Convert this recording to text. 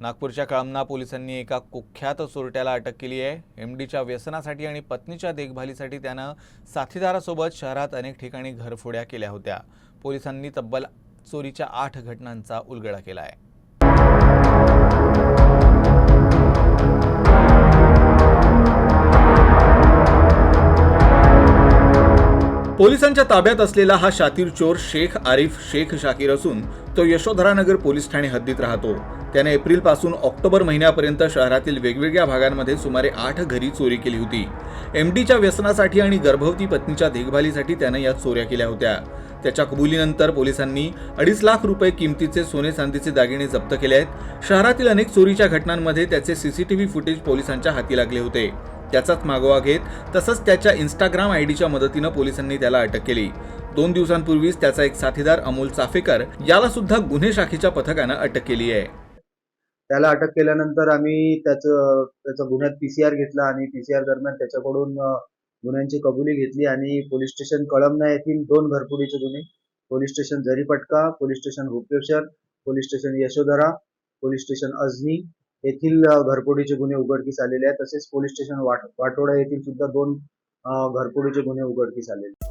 नागपूरच्या कळमना पोलिसांनी एका कुख्यात चोरट्याला अटक केली आहे. एमडीच्या व्यसनासाठी आणि पत्नीच्या देखभालीसाठी त्यानं साथीदारासोबत शहरात अनेक ठिकाणी घरफोड्या केल्या होत्या. पोलिसांनी तब्बल चोरीच्या आठ घटनांचा उलगडा केला आहे. पोलिसांच्या ताब्यात असलेला हा शातीर चोर शेख आरिफ शेख शाकीर असून तो यशोधरानगर पोलीस ठाणे हद्दीत राहतो. त्याने एप्रिलपासून ऑक्टोबर महिन्यापर्यंत शहरातील वेगवेगळ्या भागांमध्ये सुमारे आठ घरी चोरी केली होती. एमडीच्या व्यसनासाठी आणि गर्भवती पत्नीच्या देखभालीसाठी त्याने या चोऱ्या केल्या होत्या. त्याच्या कबुलीनंतर पोलिसांनी अडीच लाख रुपये किमतीचे सोने चांदीचे दागिने जप्त केले आहेत. शहरातील अनेक चोरीच्या घटनांमध्ये त्याचे सीसीटीव्ही फुटेज पोलिसांच्या हाती लागले होते. त्याचाच मागोवा घेत तसंच त्याच्या इंस्टाग्राम आयडीच्या मदतीनं पोलिसांनी त्याला अटक केली. दोन दिवसांपूर्वीच त्याचा एक साथीदार अमोल चाफेकर याला सुद्धा गुन्हे शाखेच्या पथकानं अटक केली आहे. त्याला अटक केल्यानंतर आम्ही त्याचं त्याचा गुन्ह्यात पीसीआर घेतला आणि पीसीआर दरम्यान त्याच्याकडून गुन्ह्यांची कबुली घेतली आणि पोलीस स्टेशन कळमना येथील दोन घरपुडीचे गुन्हे police station Jaripatka police station Gupteshwar police station Yashodhara police station Ajni येथील घरफोडीचे गुन्हे उघडकीस आलेले आहेत. तसेच पोलीस स्टेशन वाट वाटोडा येथील सुद्धा दोन घरफोडीचे गुन्हे उघडकीस आलेले